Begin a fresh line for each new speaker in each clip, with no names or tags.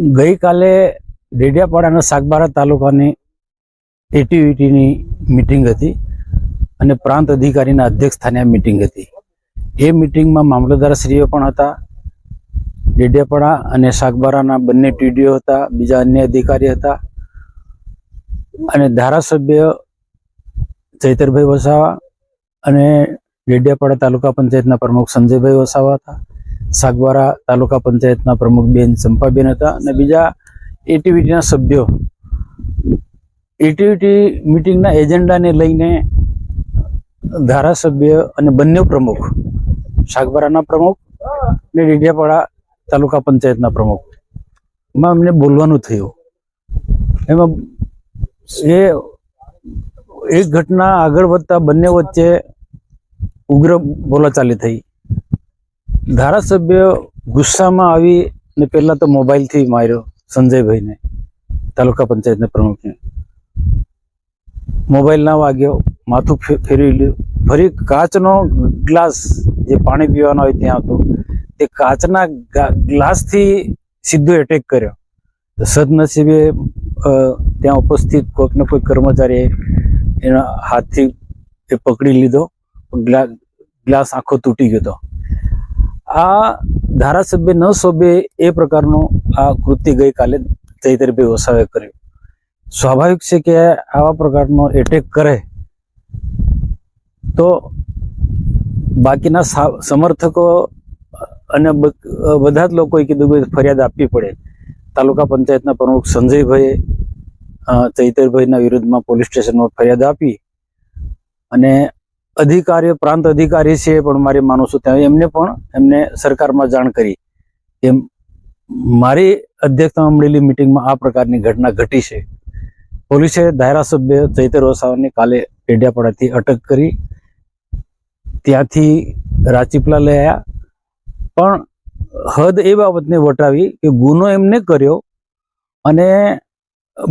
ગઈકાલે ડેડિયાપાડાના સાગબારા તાલુકાની એટીવીટીની મિટિંગ હતી અને પ્રાંત અધિકારીના અધ્યક્ષ સ્થાને આ મિટિંગ હતી. એ મિટિંગમાં મામલતદારશ્રીઓ પણ હતા, ડેડિયાપાડા અને સાગબારાના બંને ટીડીઓ હતા, બીજા અન્ય અધિકારી હતા અને ધારાસભ્ય ચૈતરભાઈ વસાવા અને ડેડિયાપાડા તાલુકા પંચાયતના પ્રમુખ સંજયભાઈ વસાવા હતા. સાગબારા તાલુકા પંચાયતના પ્રમુખ બેન ચંપાબેન હતા અને બીજા એટીવીટીના સભ્યો. એટીવીટી મિટિંગના એજન્ડાને લઈને ધારાસભ્ય અને બંને પ્રમુખ સાગબારાના પ્રમુખ અને ડેડિયાપાડા તાલુકા પંચાયતના પ્રમુખ. એમાં અમને બોલવાનું થયું. એમાં એ એક ઘટના આગળ વધતા બંને વચ્ચે ઉગ્ર બોલાચાલી થઈ. ધારાસભ્ય ગુસ્સામાં આવી ને પહેલા તો મોબાઈલથી માર્યો સંજયભાઈને, તાલુકા પંચાયતના પ્રમુખને. મોબાઈલ ના વાગ્યો, માથું ફેરવી લીધું ફરી કાચનો ગ્લાસ જે પાણી પીવાનો હોય ત્યાં હતો, તે કાચના ગ્લાસથી સીધો એટેક કર્યો. સદનસીબે ત્યાં ઉપસ્થિત કોઈક ને કોઈ કર્મચારીએ એના હાથથી એ પકડી લીધો. ગ્લાસ આખો તૂટી ગયો હતો. આ ધારાસભ્ય ન શોભે એ પ્રકારનું આ કૃત્ય ગઈકાલે ચૈતરભાઈ વસાવે કર્યું. સ્વાભાવિક છે કે આવા પ્રકારનો એટેક કરે તો બાકીના સમર્થકો અને બધા જ લોકોએ કીધું કે ફરિયાદ આપવી પડે. તાલુકા પંચાયતના પ્રમુખ સંજયભાઈએ તૈતરભાઈના વિરુદ્ધમાં પોલીસ સ્ટેશનમાં ફરિયાદ આપી અને અધિકારીઓ, પ્રાંત અધિકારી છે પણ મારી માનું છું ત્યાં એમને પણ એમને સરકારમાં જાણ કરી. એમ મારી અધ્યક્ષતામાં મળેલી મિટિંગમાં આ પ્રકારની ઘટના ઘટી છે. પોલીસે ધારાસભ્ય ચૈતર વસાવાને કાલે પેઢિયાપાડાથી અટક કરી. ત્યાંથી રાજપીપળા લઈ આવ્યા પણ હદ એ બાબતને વટાવી કે ગુનો એમને કર્યો અને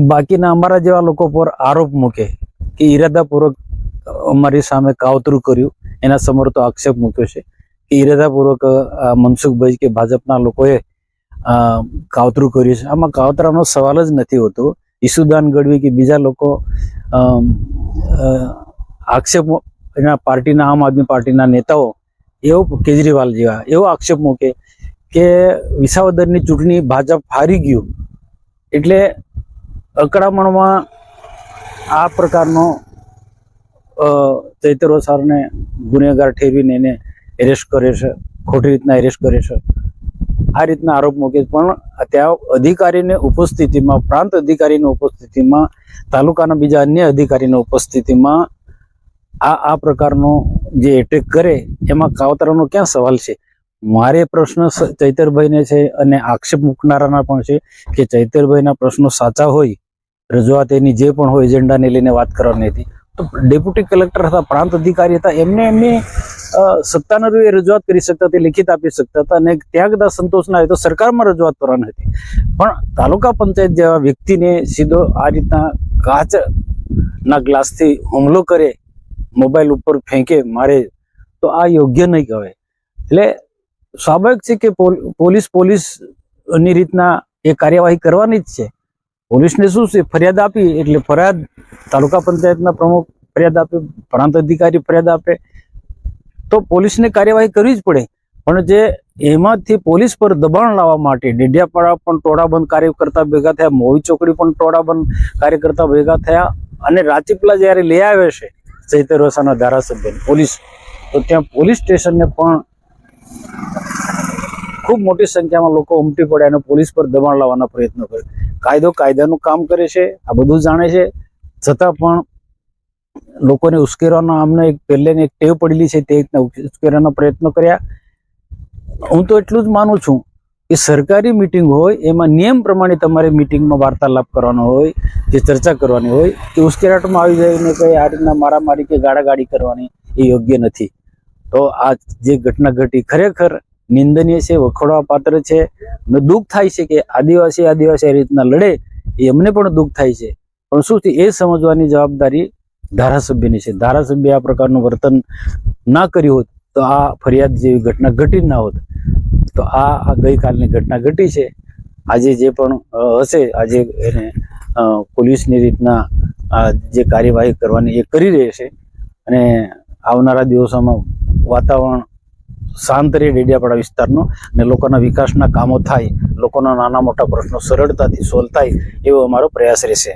બાકીના અમારા જેવા લોકો પર આરોપ મૂકે કે ઈરાદાપૂર્વક અમારી સામે કાવતરું કર્યું. એના સમર્થો આક્ષેપ મૂક્યો છે કે ઇરાદાપૂર્વક મનસુખભાઈ કે ભાજપના લોકોએ કાવતરું કર્યું છે. આમાં કાવતરાનો સવાલ જ નથી હોતો. ઈસુદાન ગઢવી કે બીજા લોકો આક્ષેપ એના પાર્ટીના, આમ આદમી પાર્ટીના નેતાઓ એવો કેજરીવાલ જેવા, એવો આક્ષેપ મૂકે કે વિસાવદરની ચૂંટણી ભાજપ હારી ગયું. એટલે અકળામણમાં આ પ્રકારનો ચૈતર સારને ગુનેગાર ઠેરવીને એને એરેસ્ટ કરે છે, ખોટી રીતના એરેસ્ટ કરે છે. આ રીતના આરોપ મૂકે પણ ત્યાં અધિકારીની ઉપસ્થિતિમાં, પ્રાંત અધિકારીની ઉપસ્થિતિમાં, તાલુકાના બીજા અન્ય અધિકારીની ઉપસ્થિતિમાં આ આ પ્રકારનો જે એટેક કરે, એમાં કાવતરાનો ક્યાં સવાલ છે? મારે પ્રશ્ન ચૈતરભાઈને છે અને આક્ષેપ મૂકનારાના પણ છે કે ચૈતરભાઈના પ્રશ્નો સાચા હોય, રજૂઆત એની જે પણ હોય એજન્ડાને લઈને વાત કરવાની હતી. ડેપ્યુટી કલેક્ટર હતા, પ્રાંત અધિકારી હતા, એમને એમની સત્તાના રૂએ રજૂઆત કરી શકતા હતી, લિખિત આપી શકતા હતા અને ત્યાં કદાચ સંતોષ હોય તો સરકારમાં રજૂઆત કરવાની હતી. પણ તાલુકા પંચાયત જેવા વ્યક્તિને સીધો આ રીતના કાચના ગ્લાસથી હુમલો કરે, મોબાઈલ ઉપર ફેંકે, મારે, તો આ યોગ્ય નહીં કહેવાય. એટલે સ્વાભાવિક છે કે પોલીસ પોલીસ પોલીસની રીતના એ કાર્યવાહી કરવાની જ છે. પોલીસને શું છે? ફરિયાદ આપી એટલે ફરિયાદ તાલુકા પંચાયતના પ્રમુખ ફરિયાદ આપે, પ્રાંત અધિકારી ફરિયાદ આપે. તો પોલીસને કાર્યવાહી કરવી જ પડે. પણ જે એમાંથી પોલીસ પર દબાણ લાવવા માટે ડેડિયાપાડા પણ ટોળાબંધ કાર્યકર્તા ભેગા થયા મોવી ચોકડી પણ ટોળાબંધ કાર્યકર્તા ભેગા થયા અને રાચીપલા જ્યારે લઈ આવે છે ચૈતર ધારાસભ્ય, પોલીસ, તો ત્યાં પોલીસ સ્ટેશનને પણ ખૂબ મોટી સંખ્યામાં લોકો ઉમટી પડ્યા અને પોલીસ પર દબાણ લાવવાના પ્રયત્નો કરે કાયદો કાયદાનું કામ કરે છે, આ બધું જાણે છે. છતાં પણ લોકોને ઉશ્કેરવાનો આમને એક પહેલેની એક ટેવ પડેલી છે તે રીતના ઉશ્કેરવાનો પ્રયત્ન કર્યા. હું તો એટલું જ માનું છું કે સરકારી મિટિંગ હોય, એમાં નિયમ પ્રમાણે તમારે મિટિંગમાં વાર્તાલાપ કરવાનો હોય, જે ચર્ચા કરવાની હોય, કે ઉશ્કેરાટમાં આવી જઈને કંઈ આ રીતના મારામારી કે ગાડાગાડી કરવાની એ યોગ્ય નથી. તો આ જે ઘટના ઘટી ખરેખર નિંદનીય છે, વખોડવા પાત્ર છે અને દુઃખ થાય છે કે આદિવાસી આદિવાસી રીતના લડે, એ એમને પણ દુઃખ થાય છે. પણ શું છે, એ સમજવાની જવાબદારી ધારાસભ્યની છે. ધારાસભ્ય આ પ્રકારનું વર્તન ના કર્યું હોત, તો આ ફરિયાદ જેવી ઘટના ઘટી ના હોત. તો આ ગઈકાલની ઘટના ઘટી છે. આજે જે પણ હશે, આજે એને પોલીસની રીતના જે કાર્યવાહી કરવાની એ કરી રહી છે. અને આવનારા દિવસોમાં વાતાવરણ શાંત રહે ડેડિયાપાડા વિસ્તારનો અને લોકોના વિકાસના કામો થાય, લોકોના નાના મોટા પ્રશ્નો સરળતાથી સોલ્વ થાય એવો અમારો પ્રયાસ રહેશે.